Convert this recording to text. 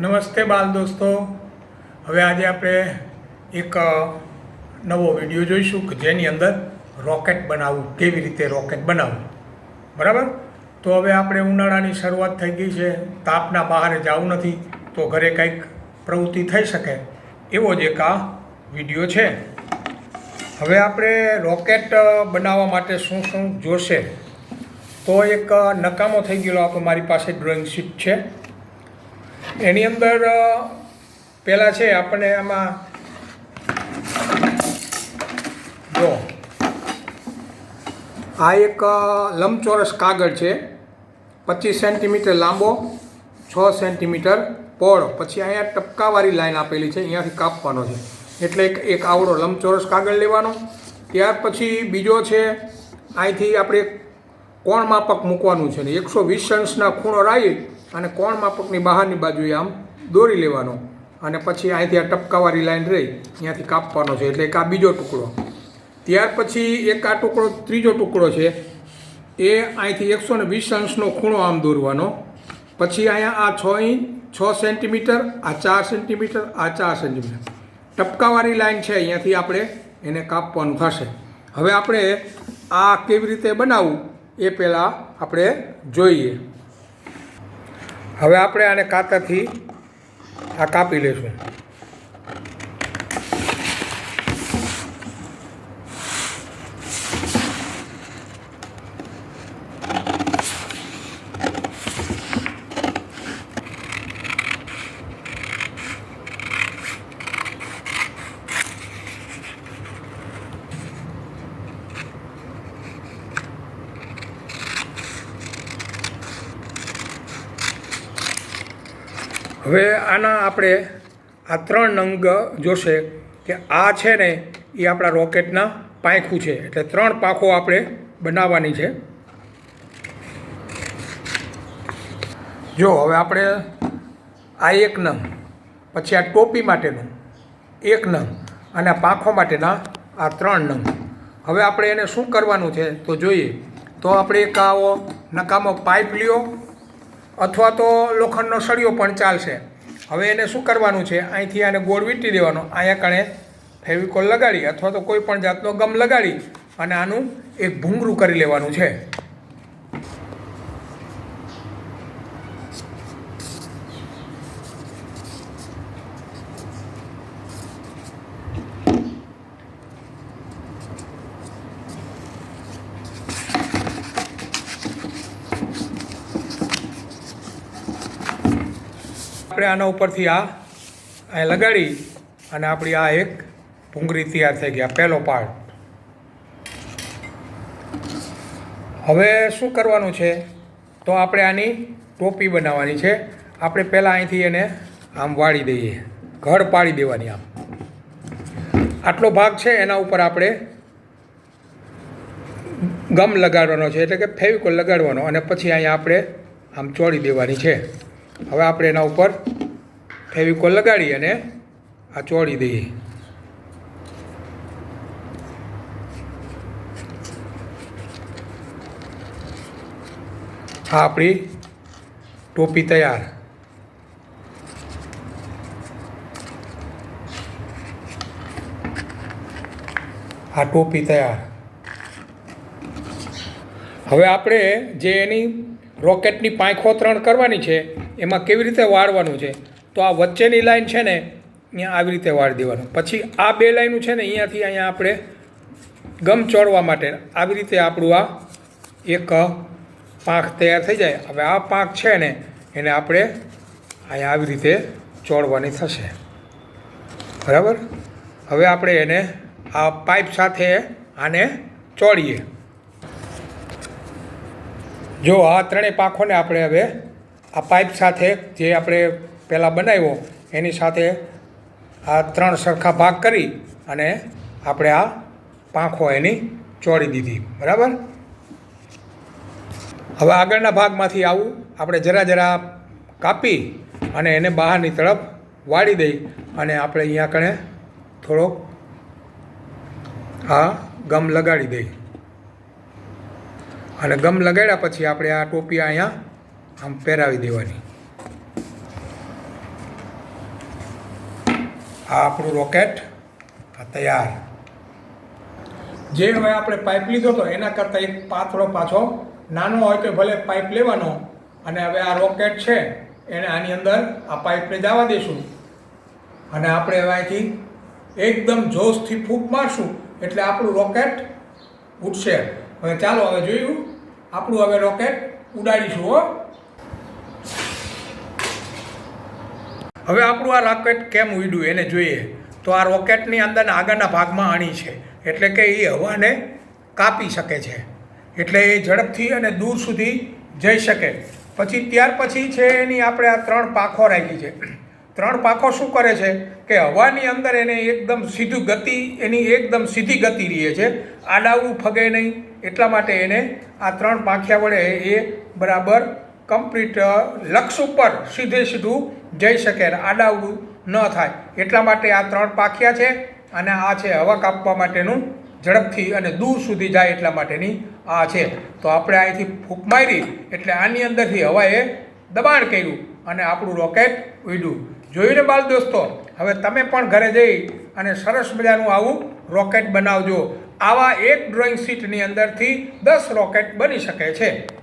નમસ્તે બાલ દોસ્તો. હવે આજે આપણે એક નવો વીડિયો જોઈશું કે જેની અંદર રોકેટ બનાવવું, કેવી રીતે રોકેટ બનાવવું. બરાબર? તો હવે આપણે ઉનાળાની શરૂઆત થઈ ગઈ છે. તાપના બહાર જવું નથી, તો ઘરે કંઈક પ્રવૃત્તિ થઈ શકે એવો જ એક આ વીડિયો છે. હવે આપણે રોકેટ બનાવવા માટે શું શું જોશે? તો એક નકામો થઈ ગયેલો આપણો મારી પાસે ડ્રોઈંગ શીટ છે. એની અંદર પહેલાં છે આપણને આમાં, જો. આ એક લંબચોરસ કાગળ છે. પચીસ સેન્ટીમીટર લાંબો, છ સેન્ટીમીટર પહોળો. પછી અહીંયા ટપકાવાળી લાઈન આપેલી છે, અહીંયાથી કાપવાનો છે. એટલે એક એક આવડો લંબચોરસ કાગળ લેવાનો. ત્યાર પછી બીજો છે, અહીંથી આપણે કોણ માપક મૂકવાનું છે ને, એકસો વીસ અંશના ખૂણો રાઈ અને કોણ માપકની બહારની બાજુએ આમ દોરી લેવાનો? અને પછી અહીંથી આ ટપકાવાળી લાઈન રહી અહીંયાથી કાપવાનો છે. એટલે એક આ બીજો ટુકડો. ત્યાર પછી એક આ ટુકડો, ત્રીજો ટુકડો છે. એ અહીંથી એકસો ને વીસ અંશનો ખૂણો આમ દોરવાનો. પછી અહીંયા આ છ ઇંચ, છ સેન્ટીમીટર, આ ચાર સેન્ટીમીટર, આ ચાર સેન્ટીમીટર. ટપકાવાળી લાઈન છે, અહીંયાથી આપણે એને કાપવાનું થશે. હવે આપણે આ કેવી રીતે બનાવવું એ પહેલાં આપણે જોઈએ. હવે આપણે આને કાતરથી આ કાપી લઈશું. હવે આના આપણે આ ત્રણ નંગ જોશે કે આ છે ને એ આપણા રોકેટના પાંખું છે. એટલે ત્રણ પાંખો આપણે બનાવવાની છે. જો, હવે આપણે આ એક નંગ, પછી આ ટોપી માટેનું એક નંગ અને પાંખો માટેના આ ત્રણ નંગ. હવે આપણે એને શું કરવાનું છે તો જોઈએ. તો આપણે એક આવો નકામો પાઇપ લ્યો અથવા તો લોખંડનો સળિયો પણ ચાલશે. હવે એને શું કરવાનું છે? અહીંથી આને ગોળ વીંટી દેવાનો. અહીંયા કણે ફેવિકોલ લગાડી અથવા તો કોઈ પણ જાતનો ગમ લગાડી અને આનું એક ભૂંગરું કરી લેવાનું છે. આપણે આના ઉપરથી આ અહીં લગાડી અને આપણી આ એક ભૂંગળી તૈયાર થઈ ગયા પહેલો પાર્ટ હવે શું કરવાનું છે? તો આપણે આની ટોપી બનાવવાની છે. આપણે પહેલાં અહીંથી એને આમ વાળી દઈએ. ઘડ પાડી દેવાની આમ. આટલો ભાગ છે, એના ઉપર આપણે ગમ લગાડવાનો છે, એટલે કે ફેવિકોલ લગાડવાનો અને પછી અહીંયા આપણે આમ ચોળી દેવાની છે. હવે આપણે એના ઉપર ફેવિકોલ લગાડી અને આ ચોળી દઈએ. આ આપણી ટોપી તૈયાર. આ ટોપી તૈયાર. હવે આપણે જે એની રોકેટની પાંખો ત્રણ કરવાની છે એમાં કેવી રીતે વાળવાનું છે? તો આ વચ્ચેની લાઈન છે ને, અહીંયા આવી રીતે વાળી દેવાનું. પછી આ બે લાઈનું છે ને, અહીંયાથી અહીંયા આપણે ગમ ચોળવા માટે આવી રીતે આપણું આ એક, પાંખ તૈયાર થઈ જાય. હવે આ પાંખ છે ને, એને આપણે અહીંયા આવી રીતે ચોળવાની થશે. બરાબર? હવે આપણે એને આ પાઇપ સાથે આને ચોળીએ. જો આ ત્રણેય પાંખોને આપણે હવે આ પાઇપ સાથે જે આપણે પહેલાં બનાવ્યો, એની સાથે આ ત્રણ સરખા ભાગ કરી અને આપણે આ પાંખો એની ચોળી દીધી. બરાબર? હવે આગળના ભાગમાંથી આવું, આપણે જરા જરા કાપી અને એને બહારની તરફ વાળી દઈ અને આપણે અહીંયા કણે થોડોક આ ગમ લગાડી દઈ. અને ગમ લગાડ્યા પછી આપણે આ ટોપી અહીંયા આમ પહેરાવી દેવાની. આ આપણું રોકેટ, આ તૈયાર. જે હવે આપણે પાઇપ લીધો હતો એના કરતાં એક પાતળો પાછો નાનો હોય તો ભલે પાઇપ લેવાનો, અને હવે આ રોકેટ છે, એને આની અંદર આ પાઇપને જવા દઈશું અને આપણે હવે અહીંથી એકદમ જોશથી ફૂંક મારશું, એટલે આપણું રોકેટ ઉઠશે હવે ચાલો, હવે જોયું? આપણું હવે રોકેટ ઉડાડીશું, હો. હવે આપણું આ રોકેટ કેમ ઉડ્યું એને જોઈએ. તો આ રોકેટની અંદરના આગળના ભાગમાં અણી છે. એટલે કે એ હવાને કાપી શકે છે. એટલે એ ઝડપથી અને દૂર સુધી જઈ શકે. પછી ત્યાર પછી છે એની આપણે આ ત્રણ પાંખો રાખી છે. ત્રણ પાંખો શું કરે છે? કે હવાની અંદર એને એકદમ સીધું ગતિ, એની એકદમ સીધી ગતિ રહે છે. આડાવડું ફગે નહીં. એટલા માટે એને આ ત્રણ પાંખ્યા વડે એ બરાબર કમ્પ્લીટ લક્ષ ઉપર સીધે સીધું જઈ શકે આડાવડું ન થાય. એટલા માટે આ ત્રણ પાખિયા છે અને આ છે હવા કાપવા માટેનું ઝડપથી અને દૂર સુધી જાય એટલા માટેની આ છે. તો આપણે અહીંથી ફૂંક મારી એટલે આની અંદરથી હવાએ દબાણ કર્યું અને આપણું રોકેટ ઉડ્યું. જોયું ને બાલ દોસ્તો? હવે તમે પણ ઘરે જઈ અને સરસ મજાનું આવું રોકેટ બનાવજો. આવા એક ડ્રોઈંગ શીટની અંદરથી દસ રોકેટ બની શકે છે.